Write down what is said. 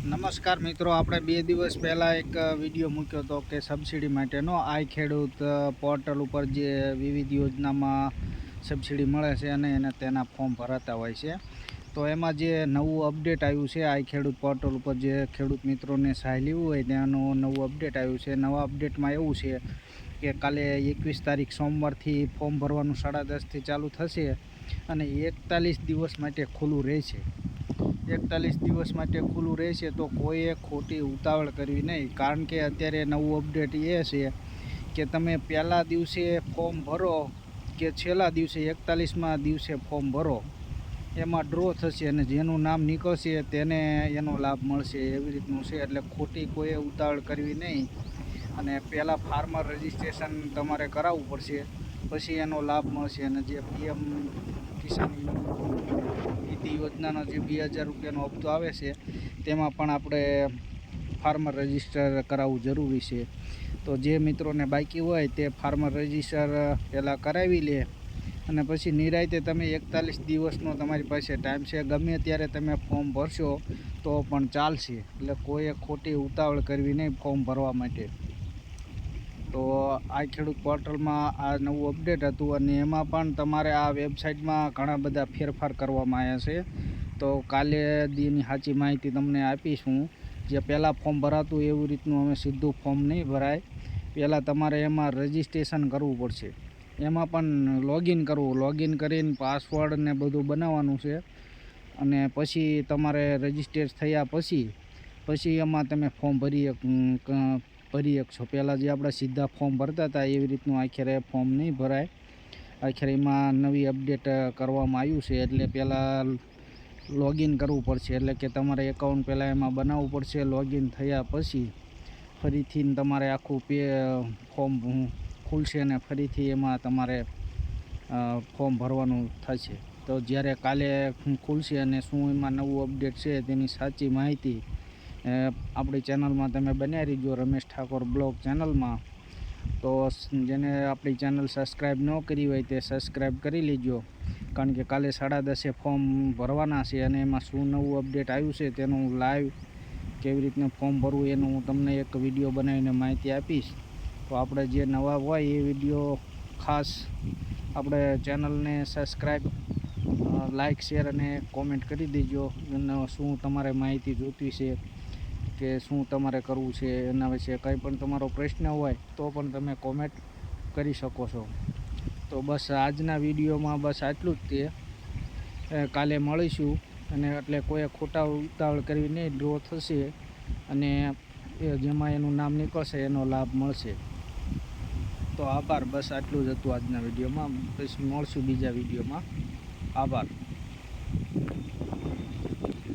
નમસ્કાર મિત્રો, આપણે બે દિવસ પહેલાં એક વીડિયો મૂક્યો હતો કે સબસિડી માટેનો. આઈ ખેડૂત પોર્ટલ ઉપર જે વિવિધ યોજનામાં સબસિડી મળે છે અને એને તેના ફોર્મ ભરાતા હોય છે. તો એમાં જે નવું અપડેટ આવ્યું છે, આઈ ખેડૂત પોર્ટલ ઉપર જે ખેડૂત મિત્રોને સહાય લેવું હોય ત્યાંનું નવું અપડેટ આવ્યું છે. નવા અપડેટમાં એવું છે કે કાલે એકવીસ તારીખ સોમવારથી ફોર્મ ભરવાનું સાડા દસથી ચાલુ થશે અને એકતાલીસ દિવસ માટે ખુલ્લું રહેશે. એકતાલીસ દિવસ માટે ખુલ્લું રહેશે તો કોઈએ ખોટી ઉતાવળ કરવી નહીં. કારણ કે અત્યારે નવું અપડેટ એ છે કે તમે પહેલા દિવસે ફોર્મ ભરો કે છેલ્લા દિવસે એકતાલીસમાં દિવસે ફોર્મ ભરો. એમાં ડ્રો થશે અને જેનું નામ નીકળશે તેને એનો લાભ મળશે એવી રીતનું છે. એટલે ખોટી કોઈએ ઉતાવળ કરવી નહીં. અને પહેલાં ફાર્મર રજિસ્ટ્રેશન તમારે કરાવવું પડશે. પછી એનો લાભ મળશે અને જે પીએમ કિસાન નીતિ યોજનાનો જે બે હજાર રૂપિયાનો હપ્તો આવે છે, તેમાં પણ આપણે ફાર્મર રજિસ્ટર કરાવવું જરૂરી છે. તો જે મિત્રોને બાકી હોય તે ફાર્મર રજિસ્ટર પહેલાં કરાવી લે અને પછી નિરાયતે તમે એકતાલીસ દિવસનો તમારી પાસે ટાઈમ છે. ગમે ત્યારે તમે ફોર્મ ભરશો તો પણ ચાલશે. એટલે કોઈએ ખોટી ઉતાવળ કરવી નહીં ફોર્મ ભરવા માટે. તો આ ખેડૂત પોર્ટલમાં આ નવું અપડેટ હતું અને એમાં પણ તમારે આ વેબસાઇટમાં ઘણા બધા ફેરફાર કરવામાં આવ્યા છે. તો કાલે દીની સાચી માહિતી તમને આપીશું. જે પહેલાં ફોર્મ ભરાતું એવું રીતનું અમે સીધું ફોર્મ નહીં ભરાય. પહેલાં તમારે એમાં રજિસ્ટ્રેશન કરવું પડશે. એમાં પણ લોગિન કરવું, લોગિન કરીને પાસવર્ડ ને બધું બનાવવાનું છે. અને પછી તમારે રજિસ્ટર થયા પછી પછી એમાં તમે ફોર્મ ભરી ભરી શકશો પહેલાં જે આપણે સીધા ફોર્મ ભરતા હતા, એવી રીતનું આખરે ફોર્મ નહીં ભરાય. આખરે એમાં નવી અપડેટ કરવામાં આવ્યું છે. એટલે પહેલાં લોગિન કરવું પડશે. એટલે કે તમારે એકાઉન્ટ પહેલાં એમાં બનાવવું પડશે. લોગિન થયા પછી ફરીથી તમારે આખું પે ફોર્મ ખુલશે અને ફરીથી એમાં તમારે ફોર્મ ભરવાનું થશે. તો જ્યારે કાલે ખુલશે અને શું એમાં નવું અપડેટ છે તેની સાચી માહિતી આપણી ચેનલમાં તમે બનાવી રહીજો, રમેશ ઠાકોર બ્લોગ ચેનલમાં. તો જેને આપણી ચેનલ સબસ્ક્રાઈબ ન કરી હોય તે સબસ્ક્રાઈબ કરી લેજો. કારણ કે કાલે સાડા દસે ફોર્મ ભરવાના છે અને એમાં શું નવું અપડેટ આવ્યું છે તેનું લાઈવ કેવી રીતનું ફોર્મ ભરવું એનું હું તમને એક વીડિયો બનાવીને માહિતી આપીશ. તો આપણે જે નવા હોય એ વીડિયો ખાસ આપણે ચેનલને સબસ્ક્રાઈબ લાઇક શેર અને કોમેન્ટ કરી દેજો. શું તમારે માહિતી જોઈતી છે કે શું તમારે કરવું છે, એના વિશે કંઈ પણ તમારો પ્રશ્ન હોય તો પણ તમે કોમેન્ટ કરી શકો છો. તો બસ આજના વિડીયોમાં બસ આટલું જ તે. કાલે મળીશું અને એટલે કોઈ ખોટા ઉતાવળ કરવી નહીં ડ્રો થશે અને જેમાં એનું નામ નીકળશે, એનો લાભ મળશે. તો આભાર, બસ આટલું જ હતું આજના વિડીયોમાં. પછી મળશું બીજા વિડીયોમાં. આભાર.